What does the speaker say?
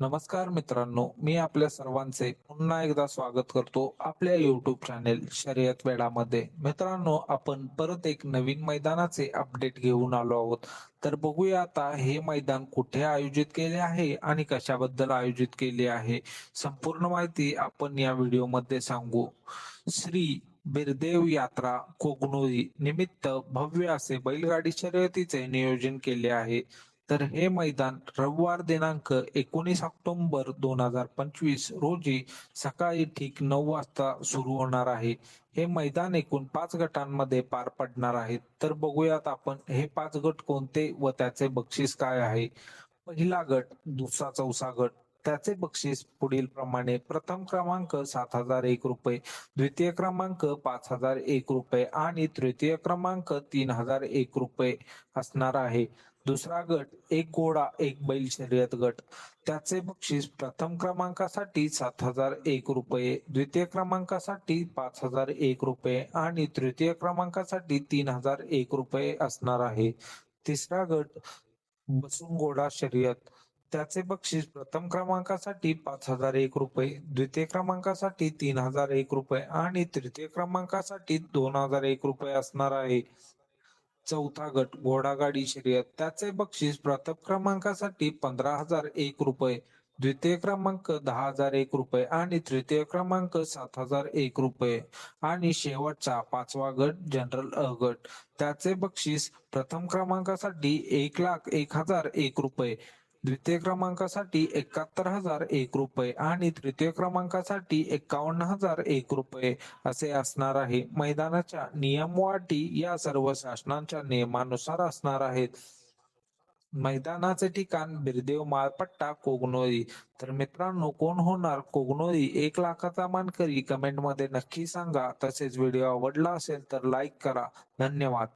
नमस्कार मित्रांनो मी आपल्या सर्वांचे पुन्हा एकदा स्वागत करतो आपल्या युट्यूब चॅनेल शर्यत वेळामध्ये मित्रांनो आपण परत एक नवीन मैदानाचे अपडेट घेऊन आलो आहोत. तर बघूया आता हे मैदान कुठे आयोजित केले आहे आणि कशाबद्दल आयोजित केले आहे. संपूर्ण माहिती आपण या व्हिडिओमध्ये सांगू. श्री बिरदेव यात्रा कोगनोरी निमित्त भव्य असे बैलगाडी शर्यतीचे नियोजन केले आहे. तर हे मैदान रविवार दिनांक एकोणीस ऑक्टोबर दोन हजार पंचवीस रोजी सकाळी ठीक नऊ वाजता सुरू होणार आहे. हे मैदान एकूण पाच गटांमध्ये पार पडणार आहे. तर बघूयात आपण हे पाच गट कोणते व त्याचे बक्षीस काय आहे. पहिला गट दुसरा चौसा गट त्याचे बक्षीस पुढील प्रमाणे प्रथम क्रमांक सात हजार एक रुपये द्वितीय क्रमांक पाच हजार एक रुपये आणि तृतीय क्रमांक तीन हजार एक रुपये असणार आहे. दुसरा गट एक घोडा एक बैल शर्यत गट. त्याचे बक्षीस प्रथम क्रमांकासाठी सात हजार एक रुपये द्वितीय क्रमांकासाठी पाच हजार एक रुपये आणि तृतीय क्रमांकासाठी तीन हजार एक रुपये असणार आहे. तिसरा गट बसून घोडा शर्यत. त्याचे बक्षीस प्रथम क्रमांकासाठी पाच हजार एक रुपये द्वितीय क्रमांकासाठी तीन हजार एक रुपये आणि तृतीय क्रमांकासाठी दोन हजार एक रुपये असणार आहे. चौथा गट घोडागाडी शर्यत. त्याचे बक्षीस प्रथम क्रमांकासाठी पंधरा हजार एक रुपये द्वितीय क्रमांक दहा हजार एक रुपये आणि तृतीय क्रमांक सात हजार एक रुपये आणि शेवटचा पाचवा गट जनरल अ गट. त्याचे बक्षीस प्रथम क्रमांकासाठी एक लाख एक हजार एक रुपये द्वितीय क्रमांकासाठी एकाहत्तर हजार एक रुपये आणि तृतीय क्रमांकासाठी एकावन्न हजार एक रुपये असे असणार आहे. मैदानाच्या नियम व अटी या सर्व शासनाच्या नियमानुसार असणार आहेत. मैदानाचे ठिकाण बिरदेव माळपट्टा कोगनोरी. तर मित्रांनो कोण होणार? कोगनोरी. एक लाखाचा मानकरी. कमेंटमध्ये नक्की सांगा. तसेच व्हिडिओ आवडला असेल तर लाईक करा. धन्यवाद.